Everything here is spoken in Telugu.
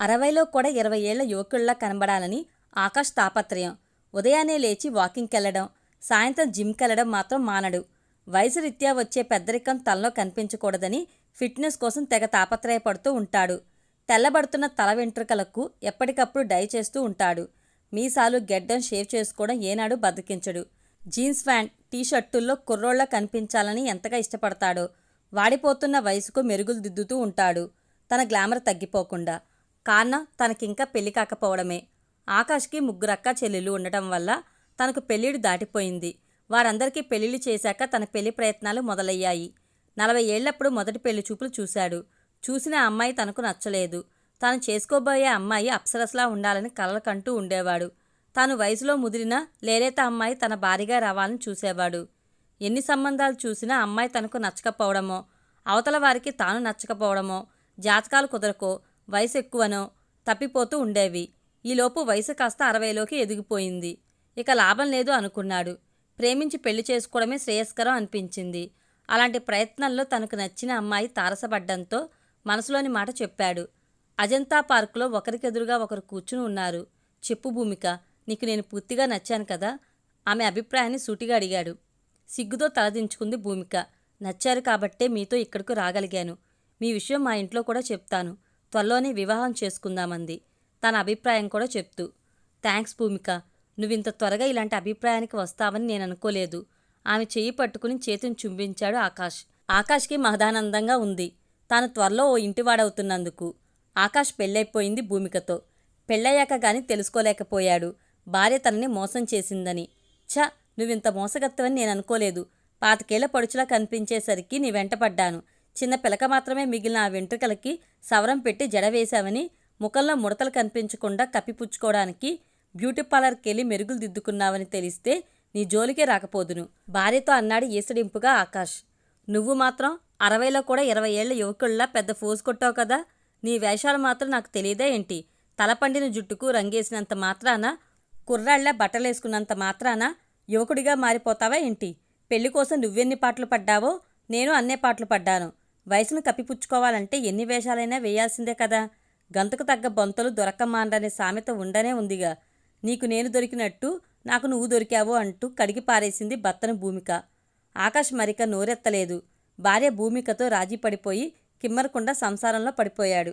అరవైలో కూడా ఇరవై ఏళ్ళ యువకుల్లా కనబడాలని ఆకాష్ తాపత్రయం. ఉదయాన్నే లేచి వాకింగ్కెళ్ళడం సాయంత్రం జిమ్కెళ్ళడం మాత్రం మానడు. వయసు రీత్యా వచ్చే పెద్దరికం తనలో కనిపించకూడదని ఫిట్నెస్ కోసం తెగ తాపత్రయపడుతూ ఉంటాడు. తెల్లబడుతున్న తల వెంట్రుకలకు ఎప్పటికప్పుడు డై చేస్తూ ఉంటాడు. మీసాలు గెడ్డం షేవ్ చేసుకోవడం ఏనాడు బతికించడు. జీన్స్ ప్యాంట్ టీషర్టుల్లో కుర్రోళ్ళ కనిపించాలని ఎంతగా ఇష్టపడతాడో వాడిపోతున్న వయసుకు మెరుగులు దిద్దుతూ ఉంటాడు. తన గ్లామర్ తగ్గిపోకుండా. కారణం తనకింకా పెళ్ళి కాకపోవడమే. ఆకాష్కి ముగ్గురు అక్క చెల్లెలు ఉండటం వల్ల తనకు పెళ్ళిడు దాటిపోయింది. వారందరికీ పెళ్ళిళ్ళు చేశాక తన పెళ్ళి ప్రయత్నాలు మొదలయ్యాయి. నలభై ఏళ్ళప్పుడు మొదటి పెళ్ళి చూపులు చూశాడు. చూసిన అమ్మాయి తనకు నచ్చలేదు. తాను చేసుకోబోయే అమ్మాయి అప్సరసలా ఉండాలని కలలకంటూ ఉండేవాడు. తాను వయసులో ముదిరిన లేలేత అమ్మాయి తన భారీగా రావాలని చూసేవాడు. ఎన్ని సంబంధాలు చూసినా అమ్మాయి తనకు నచ్చకపోవడమో అవతల వారికి తాను నచ్చకపోవడమో జాతకాలు కుదరకో వయసు ఎక్కువనో తప్పిపోతూ ఉండేవి. ఈలోపు వయసు కాస్త అరవైలోకి ఎదిగిపోయింది. ఇక లాభం లేదు అనుకున్నాడు. ప్రేమించి పెళ్ళి చేసుకోవడమే శ్రేయస్కరం అనిపించింది. అలాంటి ప్రయత్నంలో తనకు నచ్చిన అమ్మాయి తారసపడ్డంతో మనసులోని మాట చెప్పాడు. అజంతా పార్కులో ఒకరికెదురుగా ఒకరు కూర్చుని ఉన్నారు. చెప్పు భూమిక నీకు నేను పూర్తిగా నచ్చాను కదా? ఆమె అభిప్రాయాన్ని సూటిగా అడిగాడు. సిగ్గుతో తలదించుకుంది భూమిక. నచ్చారు కాబట్టే మీతో ఇక్కడకు రాగలిగాను. మీ విషయం మా ఇంట్లో కూడా చెప్తాను. త్వరలోనే వివాహం చేసుకుందామంది. తన అభిప్రాయం కూడా చెప్తూ థ్యాంక్స్ భూమిక నువ్వింత త్వరగా ఇలాంటి అభిప్రాయానికి వస్తావని నేను అనుకోలేదు. ఆమె చెయ్యి పట్టుకుని చేతిని చుంబించాడు ఆకాష్. ఆకాష్కి మహదానందంగా ఉంది. తాను త్వరలో ఓ ఇంటివాడవుతున్నందుకు. ఆకాష్ పెళ్ళైపోయింది భూమికతో. పెళ్ళయ్యాక గాని తెలుసుకోలేకపోయాడు. భార్య తనని మోసం చేసిందని. ఛ నువ్వింత మోసగత్తవని నేను అనుకోలేదు. పాతికేళ్ళ పడుచులా కనిపించేసరికి నీ వెంటపడ్డాను. చిన్న పిలక మాత్రమే మిగిలిన ఆ వెంట్రుకలకి సవరం పెట్టి జడ వేశావని ముఖంలో ముడతలు కనిపించకుండా కప్పిపుచ్చుకోవడానికి బ్యూటీ పార్లర్కి వెళ్ళి మెరుగులు దిద్దుకున్నావని తెలిస్తే నీ జోలికే రాకపోదును. భార్యతో అన్నాడు ఈసడింపుగా ఆకాష్. నువ్వు మాత్రం అరవైలో కూడా ఇరవై ఏళ్ళ యువకుల్లా పెద్ద ఫోజు కొట్టావు కదా నీ వేషాలు మాత్రం నాకు తెలియదే ఏంటి? తలపండిన జుట్టుకు రంగేసినంత మాత్రాన కుర్రాళ్ళ బట్టలేసుకున్నంత మాత్రాన యువకుడిగా మారిపోతావా ఏంటి? పెళ్ళి కోసం నువ్వెన్ని పాటలు పడ్డావో నేను అన్నే పాటలు పడ్డాను. వయసును కప్పిపుచ్చుకోవాలంటే ఎన్ని వేషాలైనా వేయాల్సిందే కదా. గంతకు తగ్గ బొంతలు దొరకమాండనే సామెత ఉండనే ఉందిగా. నీకు నేను దొరికినట్టు నాకు నువ్వు దొరికావు అంటూ కడిగి పారేసింది భర్తను భూమిక. ఆకాష్ మరిక నోరెత్తలేదు. భార్య భూమికతో రాజీ పడిపోయి కిమ్మరకుండా సంసారంలో పడిపోయాడు.